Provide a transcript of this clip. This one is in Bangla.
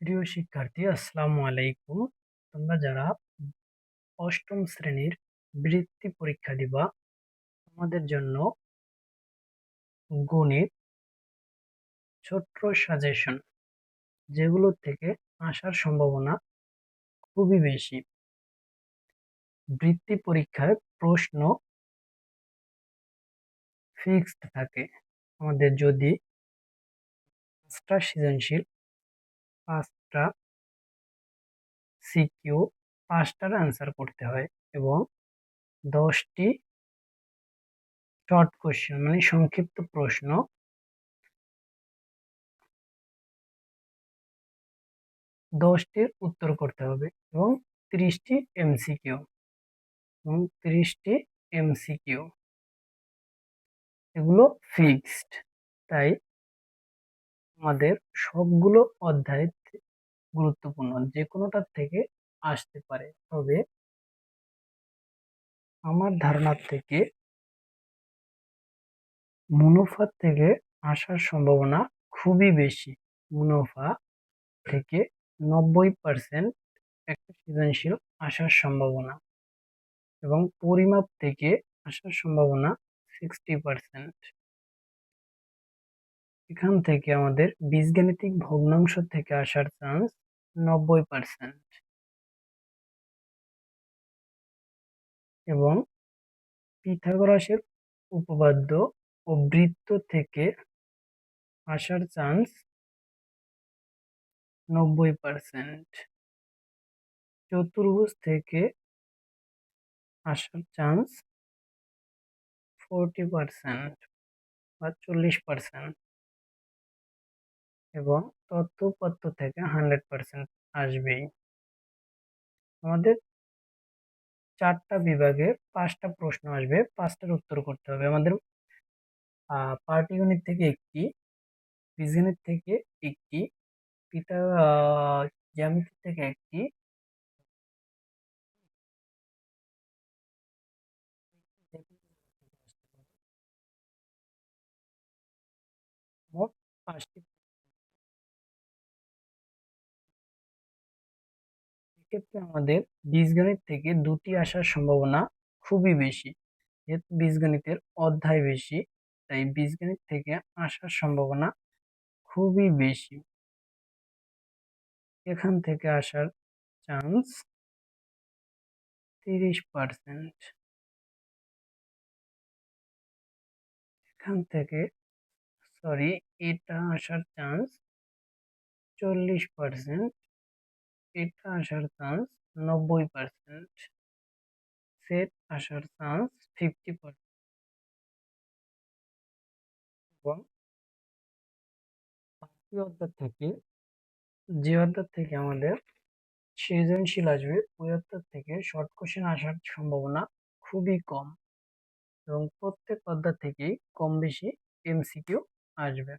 প্রিয় শিক্ষার্থী, আসসালামু আলাইকুম। তোমরা যারা অষ্টম শ্রেণির বৃত্তি পরীক্ষা দিবা, তোমাদের জন্য গণিত ছোট্ট সাজেশন যেগুলো থেকে আসার সম্ভাবনা খুবই বেশি। বৃত্তি পরীক্ষায় প্রশ্ন ফিক্সড থাকে। আমাদের যদি সৃজনশীল পাঁচটা সিকিউ, পাঁচটার অ্যান্সার করতে হয় এবং দশটি শর্ট কোশ্চেন মানে সংক্ষিপ্ত প্রশ্ন। দশটির উত্তর করতে হবে এবং তিরিশটি এমসিকিউ, এবং তিরিশটি এমসিকিউ। এগুলো ফিক্সড, তাই আমাদের সবগুলো অধ্যায় গুরুত্বপূর্ণ যে কোনোটার থেকে আসতে পারে। তবে আমার ধারণার থেকে মুনাফার থেকে আসার সম্ভাবনা খুবই বেশি। মুনাফা থেকে নব্বই পার্সেন্ট একটা সৃজনশীল আসার সম্ভাবনা এবং পরিমাপ থেকে আসার সম্ভাবনা সিক্সটি পার্সেন্ট এখান থেকে আমাদের বীজগাণিতিক ভগ্নাংশ থেকে আসার চান্স নব্বই পার্সেন্ট এবং পিথাগোরাসের উপপাদ্য ও বৃত্ত থেকে আসার চান্স নব্বই পার্সেন্ট চতুর্ভুজ থেকে আসার চান্স ফোরটি পার্সেন্ট বা চল্লিশ পার্সেন্ট এবং তথ্যপত্র থেকে হান্ড্রেড পার্সেন্ট আসবেই। আমাদের চারটা বিভাগে পাঁচটা প্রশ্ন আসবে, পাঁচটার উত্তর করতে হবে। আমাদের পাটিগণিত থেকে একটি বীজগণিত থেকে একটি, পিতা জ্যামিতি থেকে একটি, মোট পাঁচটি এক্ষেত্রে আমাদের বীজগণিত থেকে দুটি আসার সম্ভাবনা খুবই বেশি। যেহেতু বীজগণিতের অধ্যায় বেশি, তাই বীজগণিত থেকে আসার সম্ভাবনা খুবই বেশি। এখান থেকে আসার চান্স তিরিশ পার্সেন্ট এখান থেকে সরি এটা আসার চান্স চল্লিশ পার্সেন্ট এটা আসার চান্স নব্বই পার্সেন্ট। সেট আসার চান্স ফিফটি পার্সেন্ট এবং বাকি থেকে, যে অর্ডার থেকে আমাদের সৃজনশীল আসবে, ওই অর্ডার থেকে শর্ট কোশ্চেন আসার সম্ভাবনা খুবই কম। এবং প্রত্যেক অর্ডার থেকেই কম বেশি এমসিকিউ আসবে।